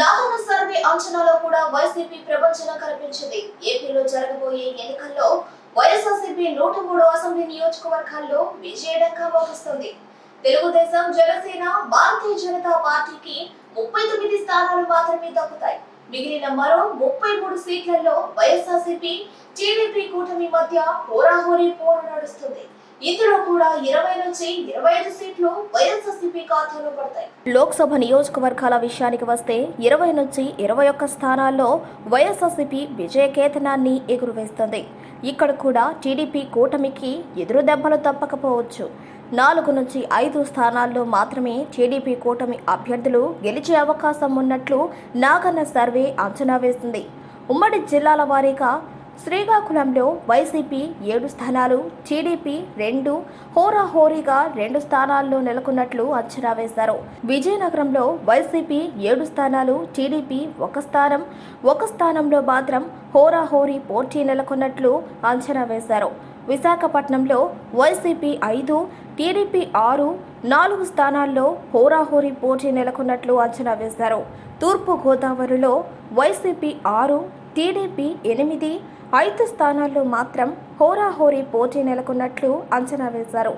నాగన్న అంచనాలో కూడా వైసీపీ ప్రపంచన కనిపించింది. ఏపీలో జరగబోయే ఎన్నికల్లో వైఎస్ఆర్సీపీ నూట మూడు అసెంబ్లీ నియోజకవర్గాల్లో విజయడంగా మోగిస్తుంది తెలుగుదేశం జనసేన భారతీయ జనతా పార్టీకి ముప్పై తొమ్మిది స్థానాలు మాత్రమే దక్కుతాయి. మిగిలిన మరో ముప్పై మూడు సీట్లలో వైఎస్ఆర్సీపీ టీడీపీ కూటమి మధ్య హోరాహోరీ పోరు నడుస్తుంది. ఇందులో కూడా ఇరవై నుంచి ఇరవై ఐదు సీట్లు వైఎస్ఆర్సీపీ ఖాతాలో పడతాయి. లోక్సభ నియోజకవర్గాల విషయానికి వస్తే ఇరవై నుంచి ఇరవై ఒక్క స్థానాల్లో వైఎస్ఆర్సీపీ విజయకేతనాన్ని ఎగురవేస్తుంది. ఇక్కడ కూడా టీడీపీ కూటమికి ఎదురు దెబ్బలు తప్పకపోవచ్చు. నాలుగు నుంచి ఐదు స్థానాల్లో మాత్రమే టీడీపీ కూటమి అభ్యర్థులు గెలిచే అవకాశం ఉన్నట్లు నాగన్న సర్వే అంచనా వేసింది. ఉమ్మడి జిల్లాల వారీగా శ్రీకాకుళంలో వైసీపీ ఏడు స్థానాలు టీడీపీ రెండు హోరాహోరీగా రెండు స్థానాల్లో నెలకొన్నట్లు అంచనా వేశారు. విజయనగరంలో వైసీపీ ఏడు స్థానాలు టీడీపీ ఒక స్థానం ఒక స్థానంలో మాత్రం హోరాహోరీ పోటీ నెలకొన్నట్లు అంచనా వేశారు. విశాఖపట్నంలో వైసీపీ ఐదు టీడీపీ ఆరు నాలుగు స్థానాల్లో హోరాహోరీ పోటీ నెలకొన్నట్లు అంచనా వేశారు. తూర్పు గోదావరిలో వైసీపీ ఆరు టీడీపీ ఎనిమిది ఐదు స్థానాల్లో మాత్రం హోరాహోరీ పోటీ నెలకొన్నట్లు అంచనా వేశారు.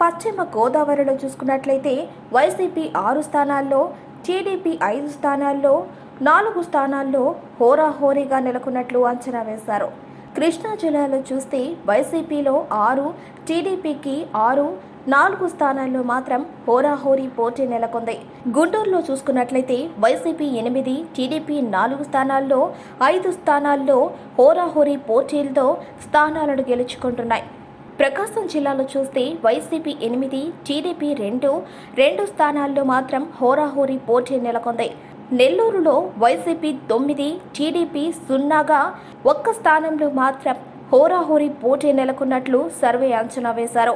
పశ్చిమ గోదావరిలో చూసుకున్నట్లయితే వైసీపీ ఆరు స్థానాల్లో టీడీపీ ఐదు స్థానాల్లో నాలుగు స్థానాల్లో హోరాహోరీగా నెలకొన్నట్లు అంచనా వేశారు. కృష్ణా జిల్లాలో చూస్తే వైసీపీలో ఆరు టీడీపీకి ఆరు నాలుగు స్థానాల్లో మాత్రం హోరాహోరీ పోటీ నెలకొంది. గుంటూరులో చూసుకున్నట్లయితే వైసీపీ ఎనిమిది టీడీపీ నాలుగు స్థానాల్లో ఐదు స్థానాల్లో హోరాహోరీ పోటీలతో స్థానాలను గెలుచుకుంటున్నాయి. ప్రకాశం జిల్లాలో చూస్తే వైసీపీ ఎనిమిది టీడీపీ రెండు రెండు స్థానాల్లో మాత్రం హోరాహోరీ పోటీ నెలకొంది. నెల్లూరులో వైసీపీ తొమ్మిది టీడీపీ సున్నాగా ఒక్క స్థానంలో మాత్రం హోరాహోరీ పోటీ నెలకొన్నట్లు సర్వే అంచనా వేశారు.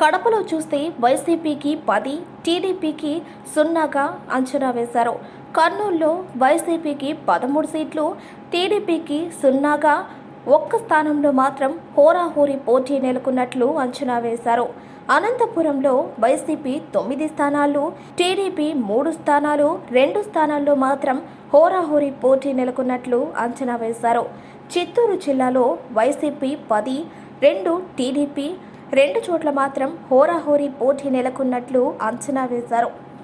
కడపలో చూస్తే వైసీపీకి పది టీడీపీకి సున్నాగా అంచనా వేశారు. కర్నూలులో వైసీపీకి పదమూడు సీట్లు టీడీపీకి సున్నాగా ఒక్క స్థానంలో మాత్రం హోరాహోరీ పోటీ నెలకొన్నట్లు అంచనా వేశారు. అనంతపురంలో వైసీపీ తొమ్మిది స్థానాలు టీడీపీ మూడు స్థానాలు రెండు స్థానాల్లో మాత్రం హోరాహోరీ పోటీ నెలకొన్నట్లు అంచనా వేశారు. చిత్తూరు జిల్లాలో వైసీపీ పది రెండు టీడీపీ రెండు చోట్ల మాత్రం హోరాహోరీ పోటీ నెలకొన్నట్లు అంచనా వేశారు.